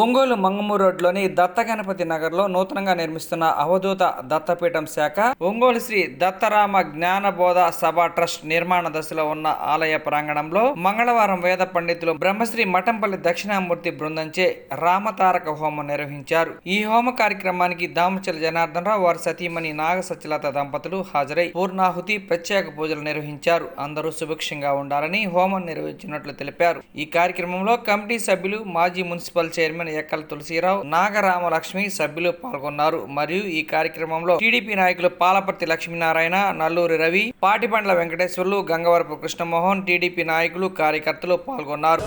ఒంగోలు మంగమూరు రోడ్లోని దత్త గణపతి నగర్లో నూతనంగా నిర్మిస్తున్న అవధూత దత్తపీఠం శాఖ ఒంగోలు శ్రీ దత్తరామ జ్ఞానబోధ సభ ట్రస్ట్ నిర్మాణ దశలో ఉన్న ఆలయ ప్రాంగణంలో మంగళవారం వేద పండితులు బ్రహ్మశ్రీ మఠంపల్లి దక్షిణామూర్తి బృందంచే రామతారక హోమం నిర్వహించారు. ఈ హోమ కార్యక్రమానికి దామచల జనార్దన్ రావు వారి సతీమణి నాగ సత్యలత దంపతులు హాజరై పూర్ణాహుతి ప్రత్యేక పూజలు నిర్వహించారు. అందరూ సుభిక్షంగా ఉండాలని హోమం నిర్వహించినట్లు తెలిపారు. ఈ కార్యక్రమంలో కమిటీ సభ్యులు మాజీ మున్సిపల్ చైర్మన్ ఎక్కల తులసిరావు నాగరామలక్ష్మి సభ్యులు పాల్గొన్నారు. మరియు ఈ కార్యక్రమంలో టీడీపీ నాయకులు పాలపర్తి లక్ష్మీనారాయణ నల్లూరి రవి పాటిపండ్ల వెంకటేశ్వర్లు గంగవరపు కృష్ణమోహన్ టీడీపీ నాయకులు కార్యకర్తలు పాల్గొన్నారు.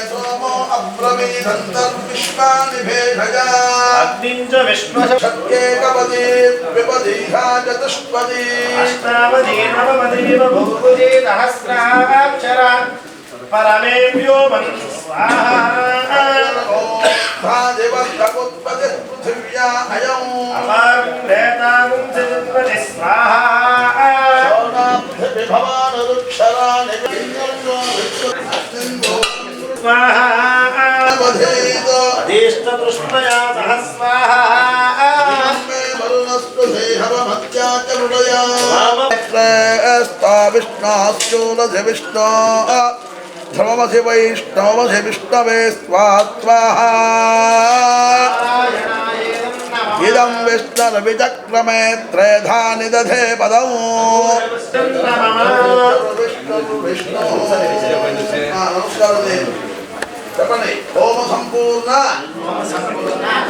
तद्विश्वानिभेदया अग्निञ्च विष्णु शक्येकवदी विपदीहा चतुष्पदी अष्टावदी नवमदीव भूभुजे सहस्राक्षरा परमेभ्यो मन स्वाहा ॐ भादेवत्तकुत्पदे पृथिव्या अयम् अपां नेतागुं जगत्पदे स्वाहा भवान् रुक्षराणि स्वाहा అధీష్టదృష్టయా సహ స్వాహా విష్ణాశ్చూలసి విష్ణో ధ్రువమసి వైష్ణవమసి విష్ణవే ఇదం విష్ణుర్విచక్రమే త్రేధాని దధే పదం. చెప్పండి. హోమ సంపూర్ణ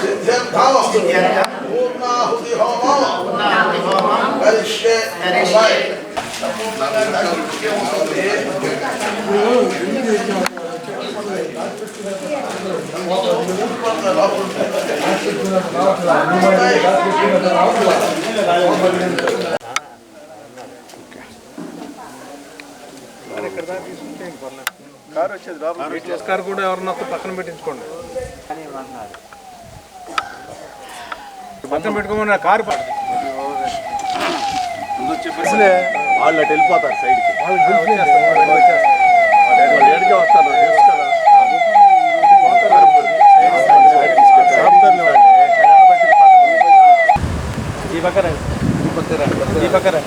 సిద్ధ్యర్థం పూర్ణాహుతి హోమం కరిష్యే టీచర్స్ కార్ కూడా ఎవరన్నా పక్కన పెట్టించుకోండి. పక్కన పెట్టుకోమని కారు వాళ్ళు అటు వెళ్ళిపోతారు సైడ్కి. ఏడికే వస్తారు. ఈ పక్కన ఈ పక్కన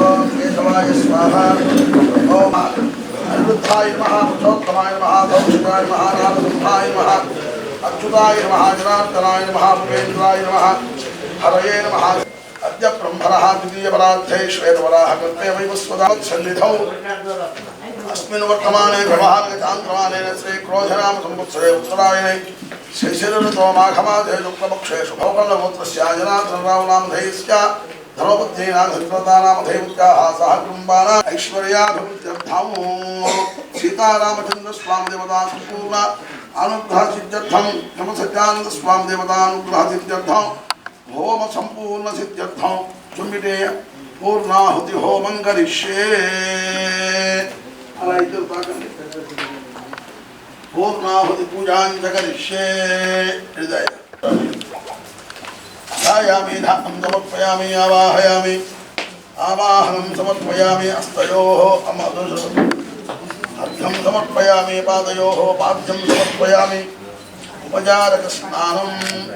ఓం కేశవాయ స్వాహ. ఓం అనిరుద్ధాయ మహాపురుషోత్తమాయ మహాగౌషికాయ మహానామసుద్ధాయ మహా అచ్యుతాయ నమ జనార్దనాయ మహాపురేంద్రాయ నమ హరయే నమ. అద్య బ్రహ్మణ ద్వితీయపరాధ్యే శ్వేతవరాహకృతే వైవస్వదాత్సన్నిధౌ అస్మిన్ వర్తమానే వ్యవహారగతాంతమానేన శ్రీ క్రోధనామ సంవత్సరే ఉత్తరాయణే. శశిరుతో మాఘమాధే శుక్లపక్షేషు భౌపల్లగోత్రస్య జనార్దనరావు నామధేయస్య సర్వబుద్ధీనా లక్ష్మతానామ దైవత్యాహ సహకుటుంబానా ఐశ్వర్యాభివృద్ధ్యర్థం సీతారామచంద్ర స్వామి దేవతా సంపూర్ణ అనుగ్రహ సిద్ధ్యర్థం నమ సత్యానంద స్వామి దేవతానుగ్రహ సిద్ధ్యర్థం హోమ సంపూర్ణ హస్తయోः అమధుష అర్ఘ్యం సమర్పయామి పాదయోः పాద్యం సమర్పయామి ఉపచారక స్నానం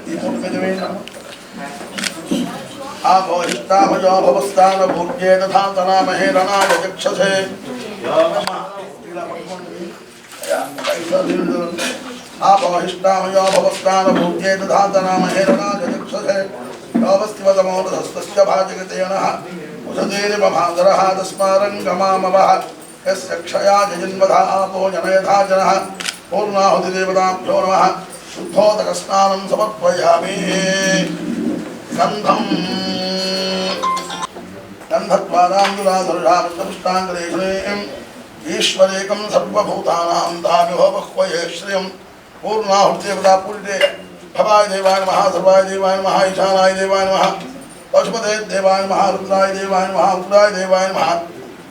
ఈ మూడు మీద వేయండి ఆపోహిష్టామయో భవస్థాన భూర్గే తథా తనామహే రణాయ చక్షసే ఆపోహిష్టామయో భవస్థాన భూర్గే తథా తనామహే రణాయ योगस्तिवतमोरुधस्तश्च भाजगतेनः उषधेरिवभान्दरः तस्मारङ्गमामवः यस्य क्षया जजन्मधा आपो जनयथा जनः पूर्णाहुतिदेवताभ्यो नमः शुद्धोदकस्नानं समर्पयामि गन्धम् गन्धत्वादाङ्गुलाधरुषाकृष्टाङ्गलेशनीम् ईश्वरेकं सर्वभूतानां दामिभो बह्वये श्रियं पूर्णाहुतिदेवता पूर्णे భవాయ దేవాయ నమ సర్వాయ దేవాయ నమ ఈశానాయ దేవాయ నమ పశుపతే దేవాయ నమ రుద్రాయ దేవాయ నమ ఉగ్రాయ దేవాయ నమ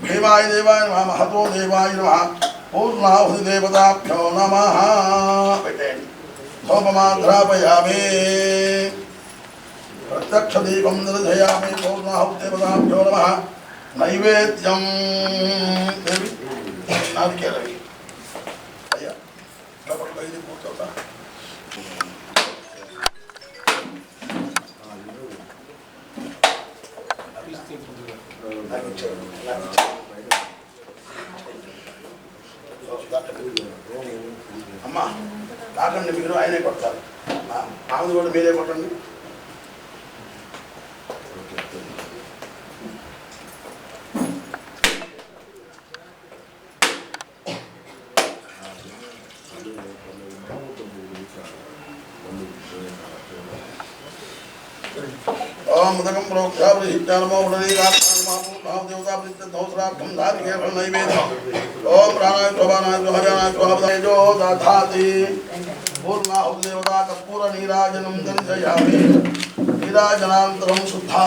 భీమాయ దేవాయ నమ మహతో దేవాయ నమ పూర్ణాహుతి దేవతాభ్యో నమ సోపమాధ్రాపయామి ప్రత్యక్ష దీపం నిర్ధయామి పూర్ణాహుతి దేవతాభ్యో నమ నైవేద్యం నాదికేలవి అమ్మా కాకండి మీరు ఆయనే కొడతారు. ఆమెది కూడా మీరే కొట్టండి. ఓం ఉదకం ప్రోక్షాపరిహిత్యానమో ఉడరీకాత్మాదేవతాపరిహితౌసరార్థం ధారికేఫల నైవేద్యం ఓం ప్రాణాయ శోభానాయ శోభయానాయ శోభదాయజో దధాతి పూర్ణాహుదేవతా కర్పూర నీరాజనం దర్శయామి నీరాజనాంతరం శుద్ధా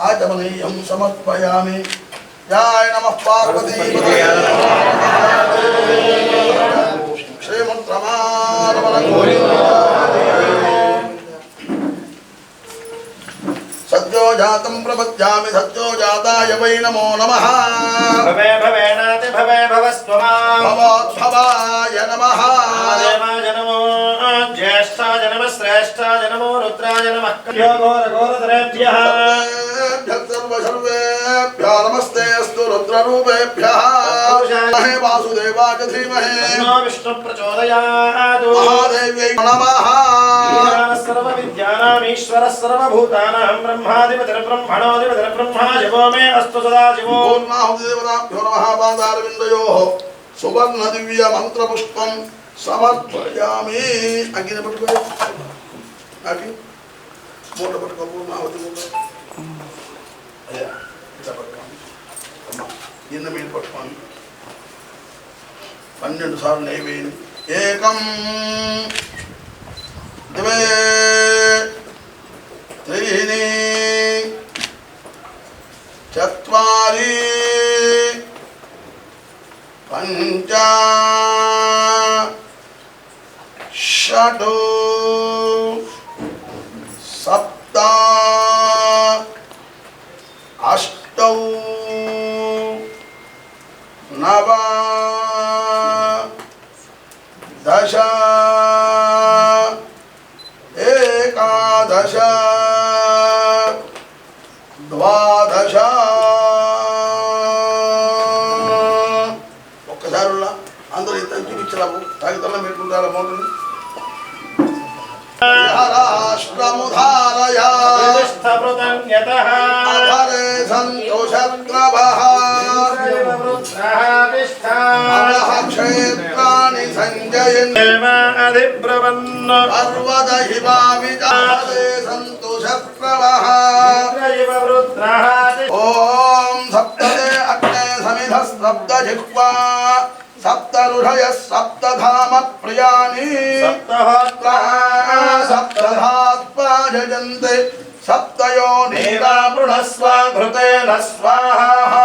ఆచమనీయం సమర్పయామి జాయ నమ పార్వతీ క్షేమత్రమారమణ సత్యో జాతం ప్రపద్యామి సత్యో జాతాయ వై నమో నమ. భవే భవేనాతి భవే భవస్త్వమా. భవోద్భవాయ నమ. దేవాయ నమో జ్యేష్ఠాయ నమ శ్రేష్ఠాయ నమో రుద్రాయ నమ. ఘోరఘోరధరేభ్యः సర్వసర్వేభ్యో నమస్తే. रुद्ररूपेभ्यः। वासुदेवाय धीमहे। विष्णुप्रचोदयात् महादेव्यै नमः। सर्वविद्यानामीश्वरः सर्वभूतानां ब्रह्मादिपतिर्ब्रह्मणोऽधिपतिर्ब्रह्मा शिवो मे अस्तु सदा शिवो देवताभ्यो नमः सुवर्णदिव्यमन्त्रपुष्पं समर्पयामि। अग्निपटुको పన్నెండు సార్లు నైవేద్యం ఏకం ద్వే త్రీని చత్వారి పంచ షట్ సప్త అష్టౌ నవ దశ ఏకాదశ ద్వాదశ ఒక్కసారి. అందరూ ఇంత చూపించరాము తాగితల్లా పెట్టుకుంటారా మోటని రాష్ట్రముధారయ స్థపృతన్యతః అధరే कर्माणि सञ्जयन् अधिब्रवन् सर्वद हिवाविदाले सन्तु शप्रवः ॐ सप्तदे अग्ने समिधः सप्तजिह्वा सप्तरुषयः सप्तधाम प्रियाणि सप्तहोत्राः सप्तधात्वा जयन्ते सप्तयो नेवामृणस्वा घृतेन स्वाहा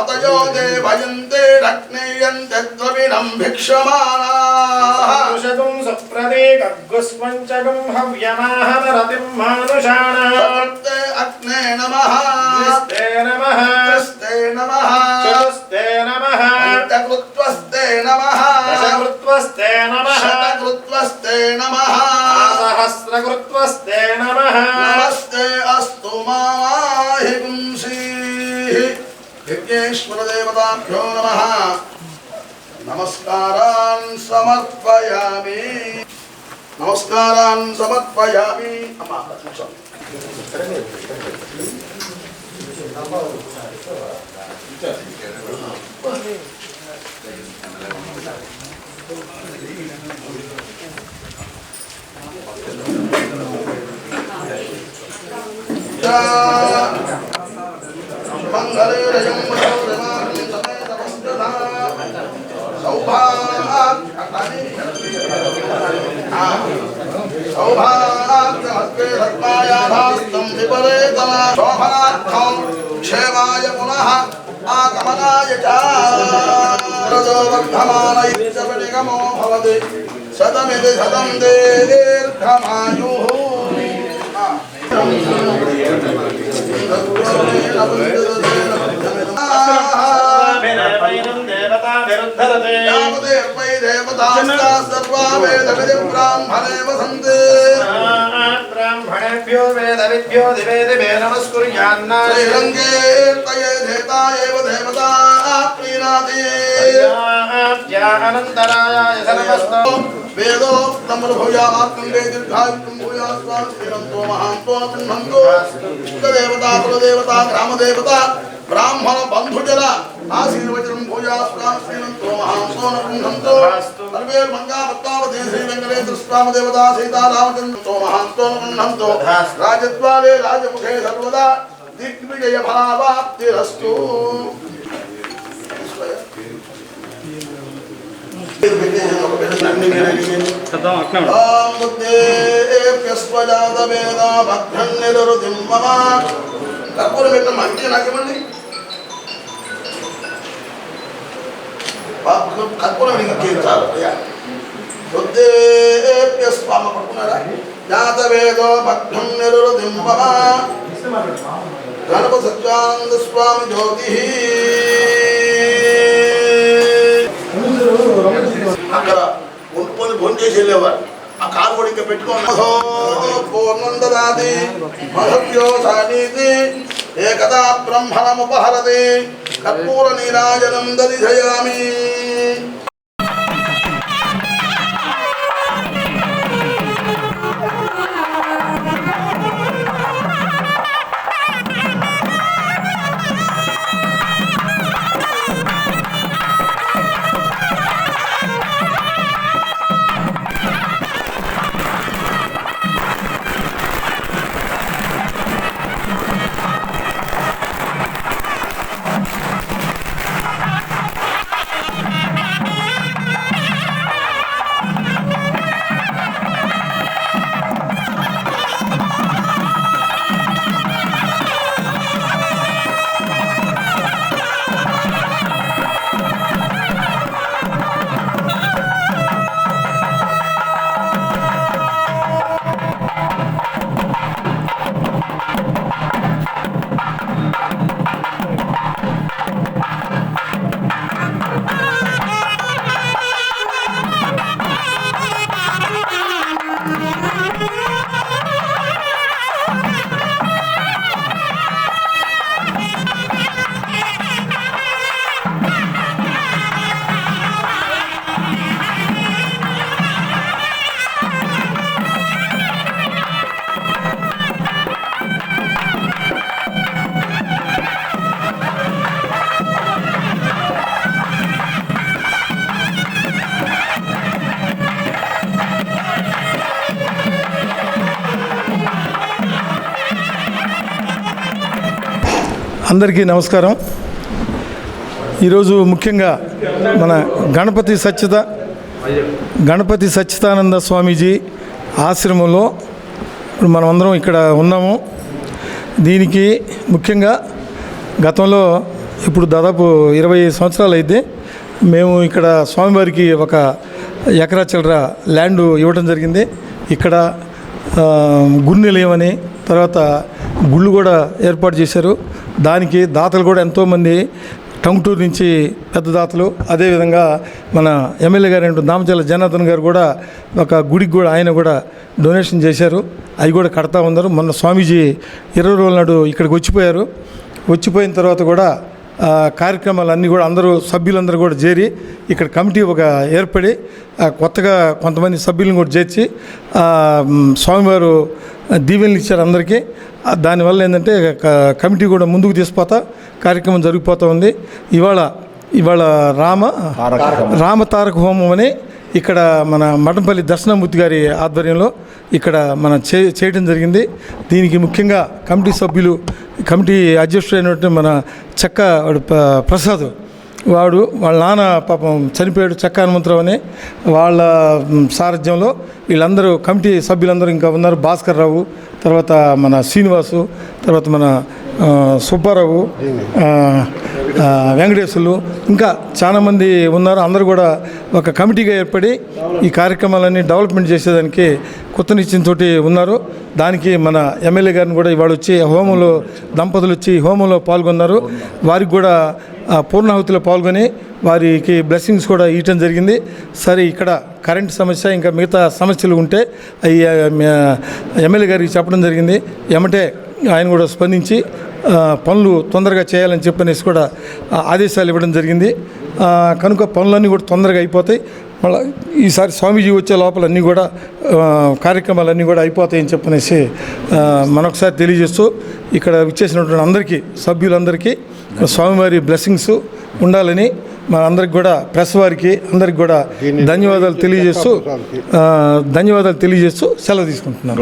మతయో దేవయంతే రగ్నేయంతే ద్రవిణం భిక్షమానా పురుషగం సుప్రదీక గుస్పంచగం హవ్యమాహరతిం మానుషాణ అగ్నే నమః తే నమః కృస్తే నమః చతుస్తే నమః శతకృత్వస్తే నమః సహస్రకృత్వస్తే నమః Namaskaran samat payami. Namaskaran samat payami. Apa? సౌభాగ్యమస్తే రత్నాయాధాస్తం విపరేతమ శోభనార్థం క్షేమాయ పునః ఆగమనాయ చ రజో వర్ధమాన ఇత్యపనిగమో భవతి శతమితి శతం దీర్ఘమాయుః దేవతా విరుద్ధరతే యావదేవై దేవతాస్తా సర్వా వేదవిధి బ్రాహ్మణే వసంతే. బ్రాహ్మణేభ్యో వేద విద్యో దివే దివే నమస్కుర్యాన్న శ్రీరంగేర్తయే దేవతా ఏవ దేవతా ప్రీణాతి అనంతరాయ నమస్తో వేదోక్తములు భూయాత్మండే దీర్ఘాయుక్తం బ్రాహ్మణ బంధుజన ఆశీర్వచనం భూయాస్వామి శ్రీరంతో మహాంతో పుణ్యంతో సర్వే మంగా భక్తావతి శ్రీ వెంకటేశ్వర స్వామి దేవతా సీతారామచంద్రంతో మహాంతో పుణ్యంతో రాజద్వారే రాజముఖే సర్వదా దిగ్విజయ ఫలావాప్తిరస్తు కర్పూరం పెట్టిన మంచి నాకేమండి కర్పూరం ఇంకా తీర్చాలి అయ్యా. స్వామ పట్టుకున్నారా? జాతవేదో భక్తం నిరుదింబమ గణప సత్యానంద స్వామి జ్యోతి. అక్కడ ఉంటుకొని భోజనం చేసి వెళ్ళేవారు. ఆ కారు కూడా ఇంకా పెట్టుకోండి పూర్ణందరాది మహత్యో ఏకదా బ్రహ్మణముపహరది కర్పూర నీరాజనం దరిధయామి అందరికీ నమస్కారం. ఈరోజు ముఖ్యంగా మన గణపతి సత్యత గణపతి సచ్చిదానంద స్వామీజీ ఆశ్రమంలో ఇప్పుడు మనం అందరం ఇక్కడ ఉన్నాము. దీనికి ముఖ్యంగా గతంలో ఇప్పుడు దాదాపు ఇరవై సంవత్సరాలు అయితే మేము ఇక్కడ స్వామివారికి ఒక ఎకరా చిల్లర ల్యాండ్ ఇవ్వడం జరిగింది. ఇక్కడ ఆ, గుడి తర్వాత గుళ్ళు కూడా ఏర్పాటు చేశారు. దానికి దాతలు కూడా ఎంతోమంది టంగుటూరు నుంచి పెద్ద దాతలు. అదేవిధంగా మన ఎమ్మెల్యే గారు దామచల్ల జనార్దన్ గారు కూడా ఒక గుడికి కూడా ఆయన కూడా డొనేషన్ చేశారు. అవి కూడా కడతా ఉన్నారు. మొన్న స్వామీజీ ఇరవై రోజుల నాడు ఇక్కడికి వచ్చిపోయారు. వచ్చిపోయిన తర్వాత కూడా కార్యక్రమాలు అన్నీ కూడా అందరూ సభ్యులందరూ కూడా చేరి ఇక్కడ కమిటీ ఒక ఏర్పడి కొత్తగా కొంతమంది సభ్యులను కూడా చేర్చి స్వామివారు దీవెనలు ఇచ్చారు అందరికీ. దానివల్ల ఏంటంటే కమిటీ కూడా ముందుకు తీసుకుపోతా కార్యక్రమం జరిగిపోతూ ఉంది. ఇవాళ ఇవాళ రామ రామ తారక హోమం అని ఇక్కడ మన మఠంపల్లి దర్శనమూర్తి గారి ఆధ్వర్యంలో ఇక్కడ మన చే చేయడం జరిగింది. దీనికి ముఖ్యంగా కమిటీ సభ్యులు కమిటీ అధ్యక్షుడైనటువంటి మన చెక్క ప్రసాద్ వాడు వాళ్ళ నాన్న పాపం చనిపోయాడు చెక్క హనుమంతరావు అని. వాళ్ళ సారథ్యంలో వీళ్ళందరూ కమిటీ సభ్యులందరూ ఇంకా ఉన్నారు. భాస్కర్ రావు తర్వాత మన శ్రీనివాసు తర్వాత మన సుబ్బారావు వెంకటేశ్వర్లు ఇంకా చాలామంది ఉన్నారు. అందరూ కూడా ఒక కమిటీగా ఏర్పడి ఈ కార్యక్రమాలన్నీ డెవలప్మెంట్ చేసేదానికి కొత్త నిశ్చయంతో ఉన్నారు. దానికి మన ఎమ్మెల్యే గారిని కూడా ఇవాళ వచ్చి హోమంలో దంపతులు వచ్చి హోమంలో పాల్గొన్నారు. వారికి కూడా పూర్ణాహుతిలో పాల్గొని వారికి బ్లెస్సింగ్స్ కూడా ఇవ్వటం జరిగింది. సరే ఇక్కడ కరెంట్ సమస్య ఇంకా మిగతా సమస్యలు ఉంటే అవి ఎమ్మెల్యే గారికి చెప్పడం జరిగింది. ఎమటే ఆయన కూడా స్పందించి పనులు తొందరగా చేయాలని చెప్పనేసి కూడా ఆదేశాలు ఇవ్వడం జరిగింది. కనుక పనులన్నీ కూడా తొందరగా అయిపోతాయి. మళ్ళీ ఈసారి స్వామీజీ వచ్చే లోపల అన్నీ కూడా ఆ, కార్యక్రమాలన్నీ కూడా అయిపోతాయని చెప్పనేసి ఆ, మరొకసారి తెలియజేస్తూ ఇక్కడ విచ్చేసినటువంటి అందరికీ సభ్యులందరికీ స్వామివారి బ్లెస్సింగ్స్ ఉండాలని మన అందరికి కూడా ప్రెస్ వారికి అందరికి కూడా ధన్యవాదాలు తెలియజేస్తూ ధన్యవాదాలు తెలియజేస్తూ సెలవు తీసుకుంటున్నాను.